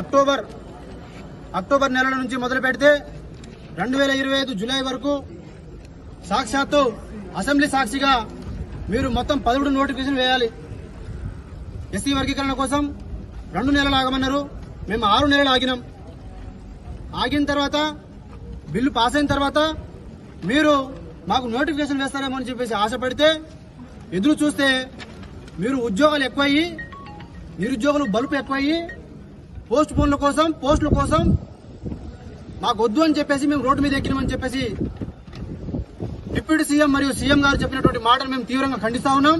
October October నెల నుంచి మొదలు పెడితే రెండు వేల ఇరవై ఐదు జూలై వరకు సాక్షాత్తు అసెంబ్లీ సాక్షిగా మీరు మొత్తం పదమూడు నోటిఫికేషన్ వేయాలి. ఎస్సీ వర్గీకరణ కోసం రెండు నెలలు ఆగమన్నారు. మేము ఆరు నెలలు ఆగినాం. ఆగిన తర్వాత బిల్లు పాస్ అయిన తర్వాత మీరు మాకు నోటిఫికేషన్ వేస్తారేమో అని చెప్పేసి ఆశపడితే ఎదురు చూస్తే మీరు ఉద్యోగాలు ఎక్కువయ్యి నిరుద్యోగులు బలుపు ఎక్కువయ్యి పోస్ట్ పోన్ల కోసం పోస్టుల కోసం మాకు వద్దు అని చెప్పేసి మేము రోడ్డు మీద ఎక్కినామని చెప్పేసి డిప్యూటీ సీఎం మరియు సీఎం గారు చెప్పినటువంటి మాటలు మేము తీవ్రంగా ఖండిస్తా ఉన్నాం.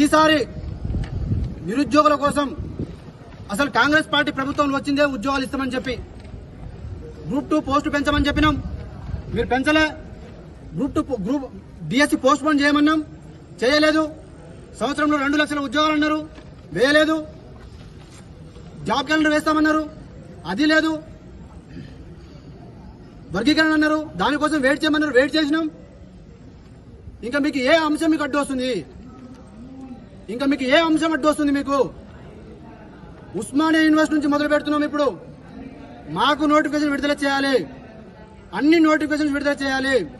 ఈసారి నిరుద్యోగుల కోసం అసలు కాంగ్రెస్ పార్టీ ప్రభుత్వంలో వచ్చిందే ఉద్యోగాలు ఇస్తామని చెప్పి గ్రూప్ టూ పోస్టు పెంచమని చెప్పినాం. మీరు పెంచలే. Group two group DSC postpone చేయమన్నాం. చేయలేదు. సంవత్సరంలో రెండు లక్షల ఉద్యోగాలు అన్నారు. వేయలేదు. జాబ్ క్యాలెండర్ వేస్తామన్నారు. అది లేదు. వర్గీకరణ అన్నారు. దానికోసం వెయిట్ చేయమన్నారు. వెయిట్ చేసినాం. ఇంకా మీకు ఏ అంశం మీకు అడ్డు వస్తుంది? ఇంకా మీకు ఏ అంశం అడ్డు వస్తుంది మీకు? ఉస్మానియా యూనివర్సిటీ నుంచి మొదలు పెడుతున్నాం ఇప్పుడు. మాకు నోటిఫికేషన్ విడుదల చేయాలి. అన్ని నోటిఫికేషన్స్ విడుదల చేయాలి.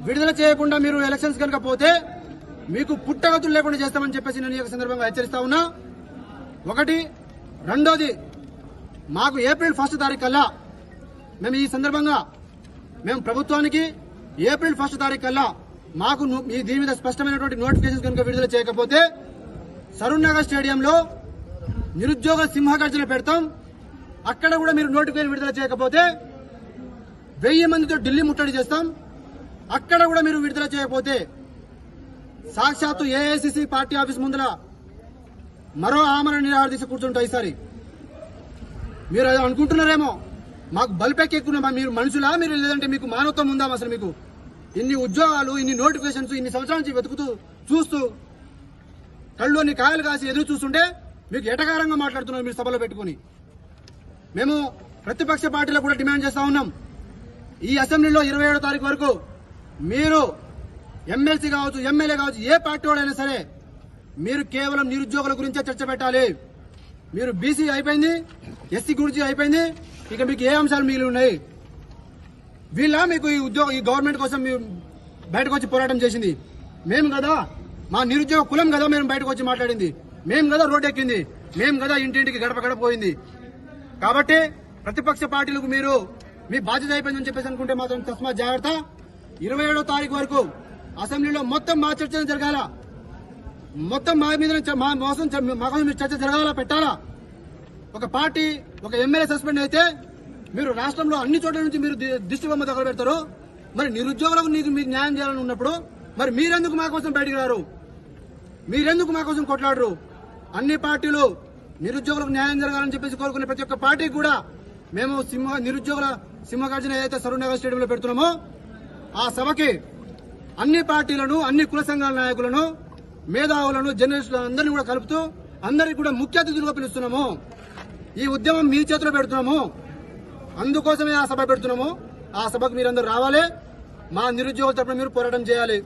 విడుదల చేయకుండా మీరు ఎలక్షన్స్ కనుక పోతే మీకు పుట్టగతులు లేకుండా చేస్తామని చెప్పేసి నేను ఈ సందర్భంగా హెచ్చరిస్తా ఉన్నా. ఒకటి రెండోది మాకు ఏప్రిల్ ఫస్ట్ తారీఖు కల్లా మేము ఈ సందర్భంగా మేము ప్రభుత్వానికి ఏప్రిల్ ఫస్ట్ తారీఖు కల్లా మాకు ఈ దీని మీద స్పష్టమైనటువంటి నోటిఫికేషన్ కనుక విడుదల చేయకపోతే సరుణ్నగర్ స్టేడియంలో నిరుద్యోగ సింహగర్జన పెడతాం. అక్కడ కూడా మీరు నోటిఫికేషన్ విడుదల చేయకపోతే వెయ్యి మందితో ఢిల్లీ ముట్టడి చేస్తాం. అక్కడ కూడా మీరు విడుదల చేయకపోతే సాక్షాత్తు ఏఐసిసి పార్టీ ఆఫీస్ ముందర మరో ఆమరణ నిరాహార కూర్చుంటా ఈసారి. మీరు అనుకుంటున్నారేమో? మాకు బలిపెక్కెక్కున్నా మీరు మనుషులా? మీరు లేదంటే మీకు మానవత్వం ఉందా అసలు మీకు? ఇన్ని ఉద్యోగాలు ఇన్ని నోటిఫికేషన్స్ ఇన్ని సంవత్సరాల నుంచి వెతుకుతూ చూస్తూ కళ్ళుని కాయలు కాసి ఎదురు చూస్తుంటే మీకు ఎటకారంగా మాట్లాడుతున్నారు మీరు సభలో పెట్టుకుని. మేము ప్రతిపక్ష పార్టీలో కూడా డిమాండ్ చేస్తా ఉన్నాం. ఈ అసెంబ్లీలో ఇరవై ఏడో తారీఖు వరకు మీరు ఎమ్మెల్సీ కావచ్చు ఎమ్మెల్యే కావచ్చు ఏ పార్టీ వాడైనా సరే మీరు కేవలం నిరుద్యోగుల గురించే చర్చ పెట్టాలి. మీరు బీసీ అయిపోయింది ఎస్సీ గురించి అయిపోయింది ఇక మీకు ఏ అంశాలు మిగిలి ఉన్నాయి? వీళ్ళ మీకు ఈ ఉద్యోగ ఈ గవర్నమెంట్ కోసం మీరు బయటకు వచ్చి పోరాటం చేసింది. మేము కదా మా నిరుద్యోగ కులం కదా మేము బయటకు వచ్చి మాట్లాడింది. మేము కదా రోడ్ ఎక్కింది మేము కదా ఇంటింటికి గడప గడప పోయింది. కాబట్టి ప్రతిపక్ష పార్టీలకు మీరు మీ బాధ్యత అయిపోయిందని చెప్పేసి అనుకుంటే మాత్రం తస్మా జాగ్రత్త. ఇరవై ఏడో తారీఖు వరకు అసెంబ్లీలో మొత్తం మా చర్చ జరగాల. మొత్తం మా మీద మా మోసం మగం మీరు చర్చ జరగాల పెట్టాలా? ఒక పార్టీ ఒక ఎమ్మెల్యే సస్పెండ్ అయితే మీరు రాష్ట్రంలో అన్ని చోట్ల నుంచి మీరు ది- దిష్టి బొమ్మ దగ్గర పెడతారు. మరి నిరుద్యోగులకు నీకు మీకు న్యాయం చేయాలని ఉన్నప్పుడు మరి మీరెందుకు మా కోసం బయటికి రారు? మీరెందుకు మా కోసం కొట్లాడరు? అన్ని పార్టీలు నిరుద్యోగులకు న్యాయం జరగాలని చెప్పేసి కోరుకునే ప్రతి ఒక్క పార్టీకి కూడా మేము సింహ నిరుద్యోగుల సింహగర్జన ఏదైతే సరూనగర్ స్టేడియంలో పెడుతున్నామో ఆ సభకి అన్ని పార్టీలను అన్ని కుల సంఘాల నాయకులను మేధావులను జర్నలిస్టులను అందరినీ కూడా కలుపుతూ అందరికి కూడా ముఖ్య అతిథులుగా పిలుస్తున్నాము. ఈ ఉద్యమం మీ చేతిలో పెడుతున్నాము. అందుకోసమే ఆ సభ పెడుతున్నాము. ఆ సభకు మీరందరూ రావాలి. మా నిరుద్యోగుల తరపున మీరు పోరాటం చేయాలి.